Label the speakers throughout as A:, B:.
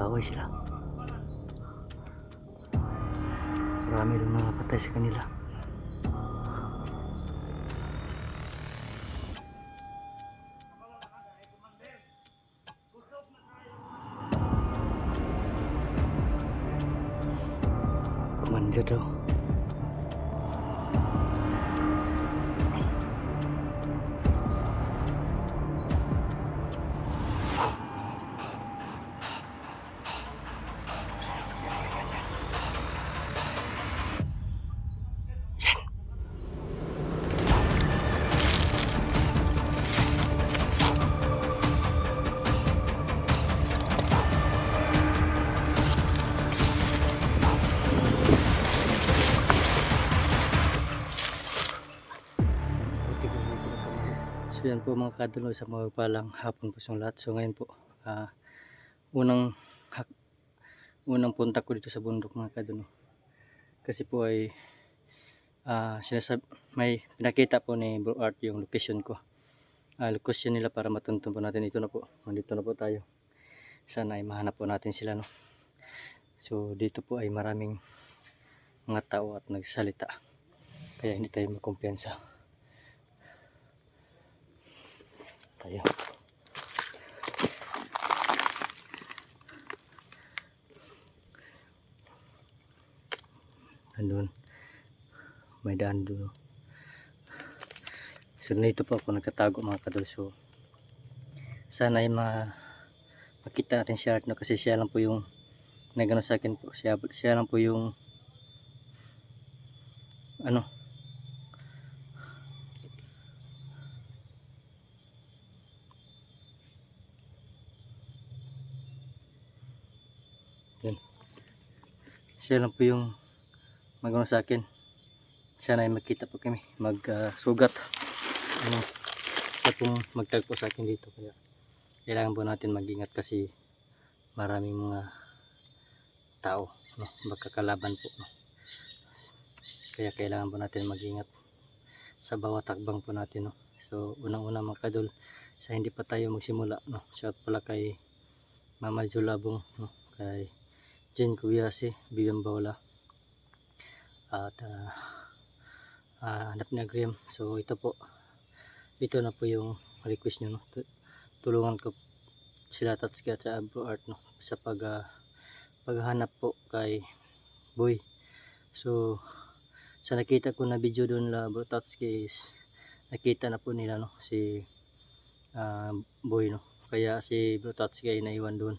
A: Kaaway sila. Marami rin mga patay sa kanila. Yan po mga kadulo sa mga palang hapon po sa lahat. So ngayon po, ah, unang unang punta ko dito sa bundok mga kadulo. Kasi po ay ah, sinasab may pinakita po ni Bro Art yung location ko. Ah, location nila para matuntun po natin. Ito na po. Nandito na po tayo. Sana ay mahanap po natin sila no. So dito po ay maraming mga tao at nagsalita. Kaya hindi tayo makumpiyansa. Tayo. Andun. May daan doon. So nito po ako nagkatago mga kadulso. Sana ay ma makita natin siya no, kasi siya lang po yung nagano sa akin po. Siya, siya lang po yung ano Siya lang po yung magano sa akin. Sana ay magkita po kami. Mag-sugat. ano, siya pong magtagpo sa akin dito. Kaya kailangan po natin mag-ingat kasi maraming mga tao. No? Magkakalaban po. No? Kaya kailangan po natin mag-ingat sa bawat takbang po natin. No? So unang-una mga kadol sa hindi pa tayo magsimula. No? Shout pala kay Mama Julabong. No? Kay Jen Kuyase, Bigam Bawla. At ah ah, hanap ni Agriam. So ito po. Ito na po yung request nyo. No? Tu- Tulungan ko sila Tatsuki at sa Bro Art no? sa pag, ah, paghahanap po kay Boy. So sa nakita ko na video doon la Bro Tatsuki is nakita na po nila no si ah, Boy no. Kaya si Bro Tatsuki ay naiwan doon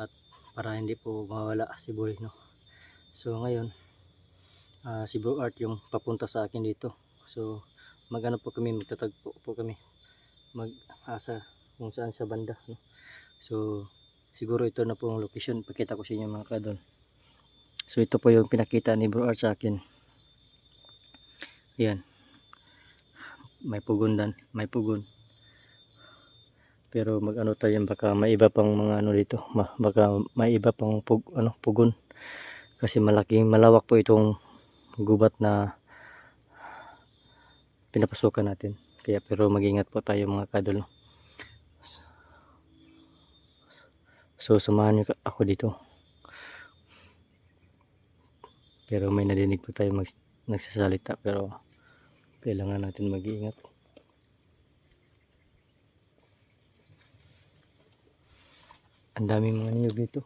A: at para hindi po mawala si Boy no. So ngayon ah, si Bro Art yung papunta sa akin dito. So magano po kami magtatagpo po kami mag asa kung saan sa banda no. So siguro ito na po ang location pakita ko sa inyo mga kadol. So ito po yung pinakita ni Bro Art sa akin. Ayan. May pugon dan, may pugon. Pero mag-ano tayo baka may iba pang mga ano dito, ma, baka may iba pang pug, ano pugon. Kasi malaking malawak po itong gubat na pinapasukan natin. Kaya pero mag-ingat po tayo mga kadol. So samahan niyo ako dito. Pero may nadinig po tayo mag, nagsasalita pero kailangan natin mag-iingat. Ang daming mga niyog dito.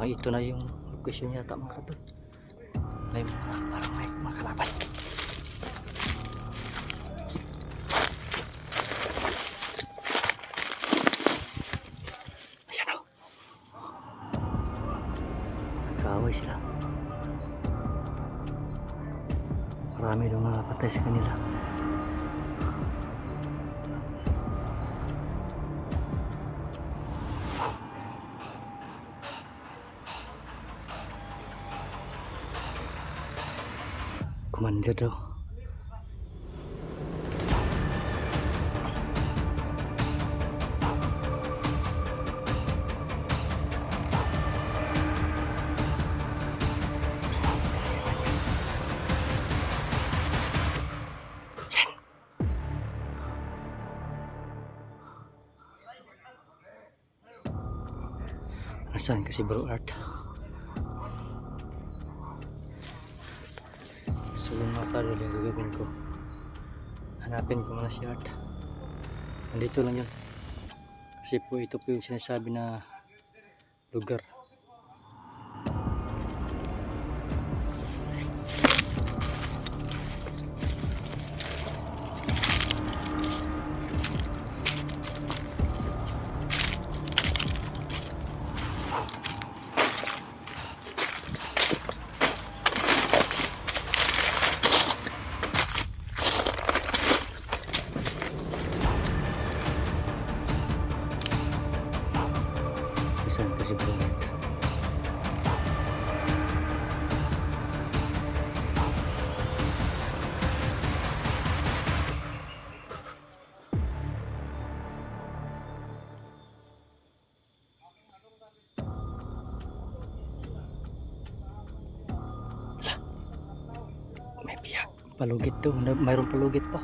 A: Parang ito na yung location yata mga kadol. May mga, parang may mga kalaban. Ayan o. Nagkaaway sila. Marami nakapatay sa kanila. Kumanda daw. Nasaan kasi bro art? So yung mga kadol yung gagawin ko. Hanapin ko muna si art. Nandito lang yun. Kasi po ito po yung sinasabi na lugar. Palugit to. Mayroong palugit pa.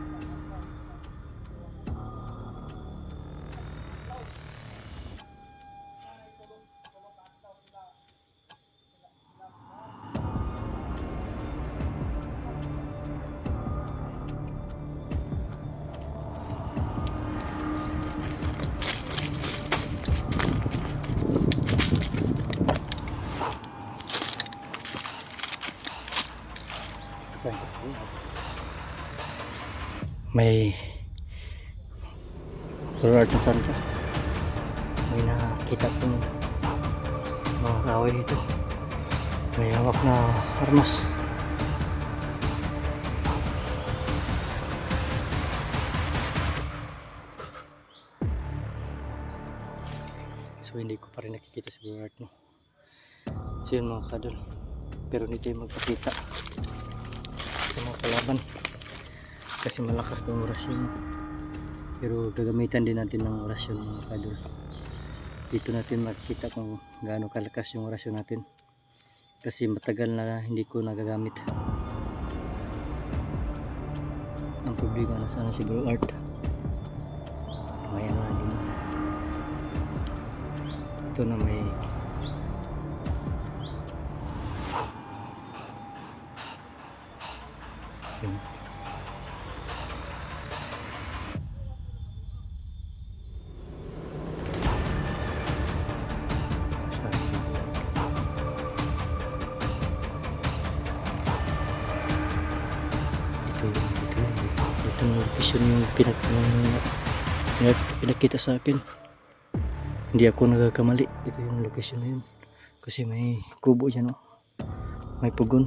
A: May art na saan ka? May nakita kong mga kaway dito. May hawak na armas. So hindi ko pa rin nakikita si Art no. So yun mga kadol. Pero hindi tayo magpakita sa mga kalaban. Kasi malakas ng orasyon. Pero gagamitan din natin ng orasyon mga kadol. Dito natin makikita kung gaano kalakas yung orasyon natin. Kasi matagal na hindi ko nagagamit. Ang problema na sana si Bro Art. May ano na din. Ito na may pinag, pinag, pinakita sa akin. Hindi ako nagkakamali. Ito yung location na yun. Kasi may kubo dyan, no? May pugon.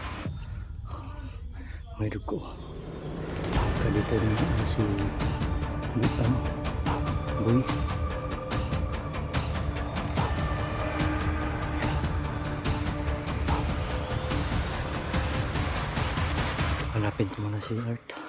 A: May dugo. Kalito rin ano si ano, Boy. Hanapin ko muna si Art.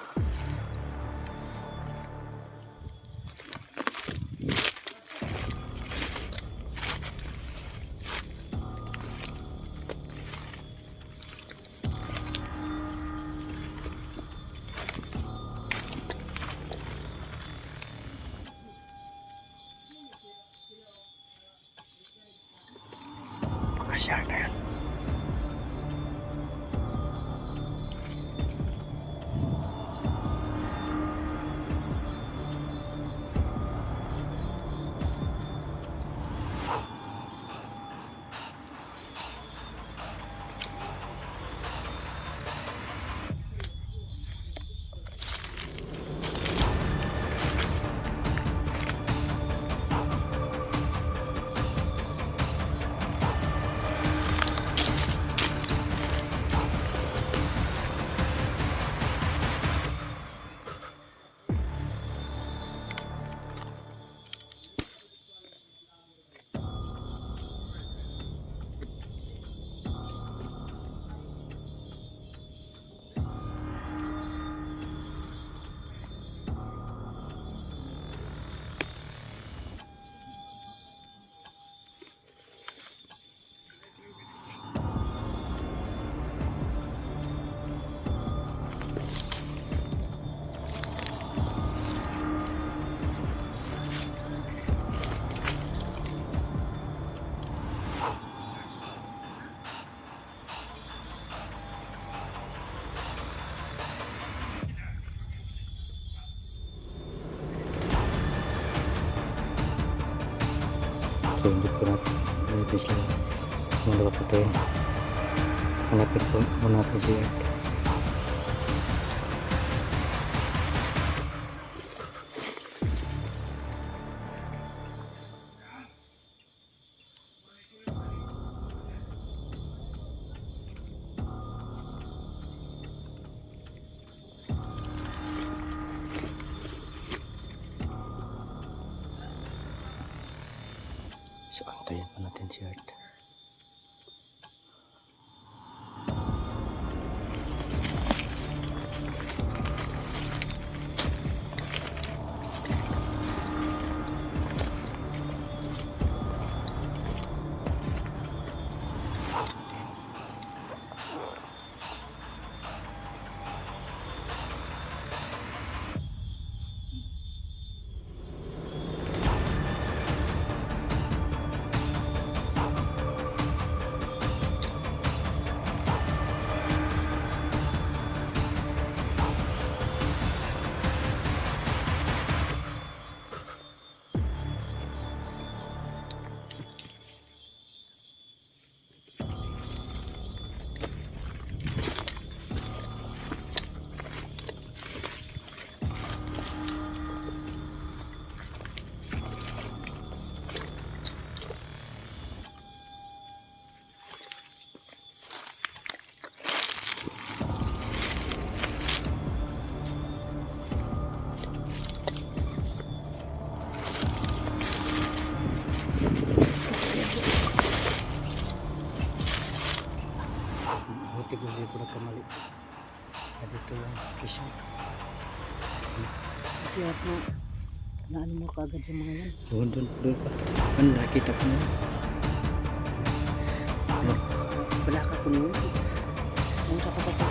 A: Pagkasyar na yan. So natin sila mga patayin. Hanapin po muna natin Buti ko hindi ko nagkamali. Ah, dito yung location.
B: Kasi ako, naano mo kagad yung mga yan.
A: Doon, doon, doon pa. Ano, nakita ko na. Ano?
B: Wala ka kung yun. Ang kapatata.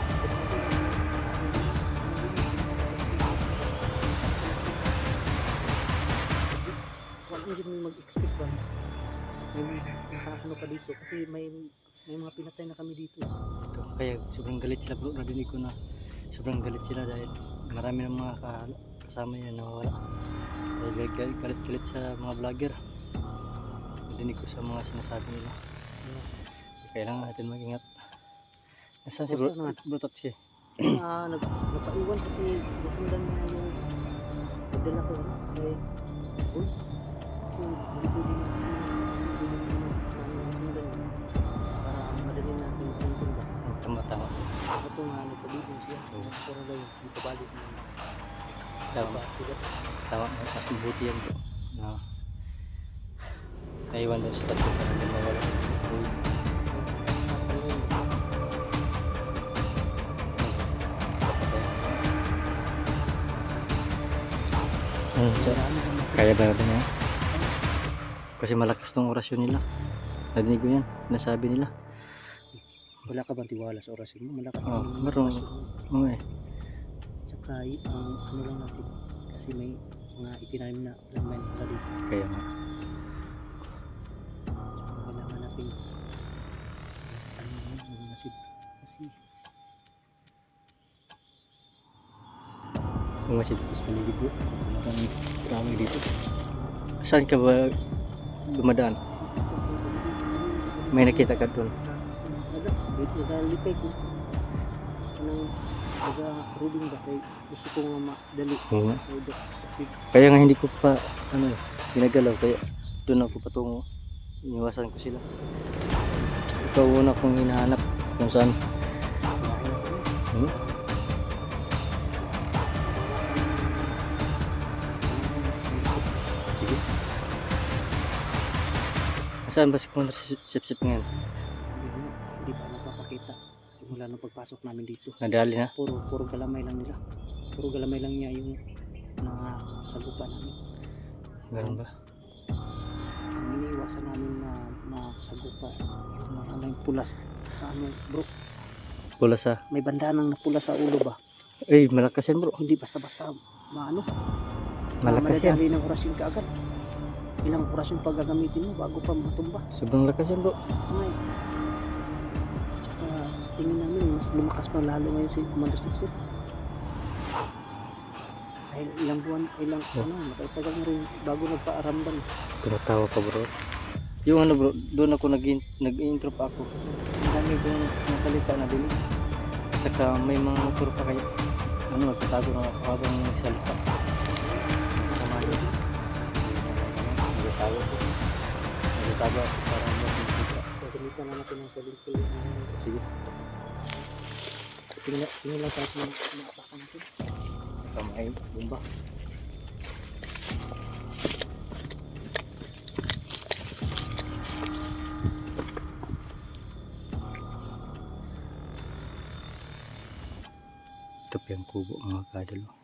B: Wala hindi mo mag-expect ba? May nakakano ka dito kasi may may mga pinatay na kami dito.
A: Ito, kaya sobrang galit sila bro. Nadinig ko na sobrang galit sila dahil marami ng mga ka- kasama niya nawawala. Dahil galit, galit, galit, galit sa mga vlogger. Nadinig ko sa mga sinasabi nila. Kailangan natin mag-ingat. Nasaan si bro,
B: na.
A: bro Tatsi?
B: Ah, nag napaiwan kasi sinusundan niya yung nagdala ko kay Uy, kasi hindi pwede na
A: Tama.
B: Ito nga, nagpabibig siya.
A: Oo.
B: Pero daw, dito balik mo.
A: Tama. Tama, mas mabuti yan bro. Na naiwan doon sa tatlo para hindi mawala. Sir. Kaya ba natin yan? Kasi malakas tong orasyon nila. Narinig ko yan. Nasabi nila.
B: Wala ka bang tiwala sa orasyon mo? Malakas
A: Oo,
B: ang
A: meron.
B: mo.
A: Oo eh.
B: Tsaka ang ano lang natin. Kasi may mga itinanim na laman ka dito.
A: Kaya nga.
B: Kailangan natin ano naman, yung nasib. Kasi
A: Kung masid.
B: mas paligid bro. Talagang drama dito.
A: Saan ka ba dumadaan? May nakita ka doon.
B: Wala, dito nagalipay ko. Anong taga-ruling ba? Kaya gusto ko nga madali.
A: Nga.
B: Kaya dok, Kasi
A: Kaya nga hindi ko pa ano ginagalaw kaya doon ako patungo. Iniwasan ko sila. Ikaw una kong hinahanap kung saan. Hmm? Saan ba si Commander Sip-Sip ngayon?
B: Napapakita. Mula nung pagpasok namin dito.
A: Nadali na?
B: Puro, puro galamay lang nila. Puro galamay lang niya yung mga sagupan namin.
A: Ganun ba?
B: Ang iniiwasan namin na masagupa. Yung mga ano yung pulas. Sa ano bro,
A: Pula sa...
B: may bandanang na pula sa ulo ba?
A: Eh, malakas yan bro.
B: Hindi basta-basta maano.
A: Malakas yan.
B: Madadali ng orasyon ka agad. Ilang orasyon pa gagamitin mo bago pa matumba.
A: Sobrang lakas yan bro.
B: Ngay. Tingin namin, mas lumakas pa lalo ngayon si Commander Sipsip. Dahil ilang buwan, ilang
A: Oh.
B: ano, matagal na rin bago nagpaaramdam.
A: Tumatawa ka bro. Yung ano bro, doon ako nag nag-intro pa ako. Ang dami kong mga salita na dinig. Saka may mga motor pa kaya. Ano, nagtatago na ako habang nagsalita. Sama yun. Nagtatago. Nagtatago ako para makikita.
B: Gagamitan na natin ng selling tool.
A: Sige.
B: Tingnan, tingnan lang sa atin natin.
A: Kamay, bomba. Ito pa yung kubo mga kadalo.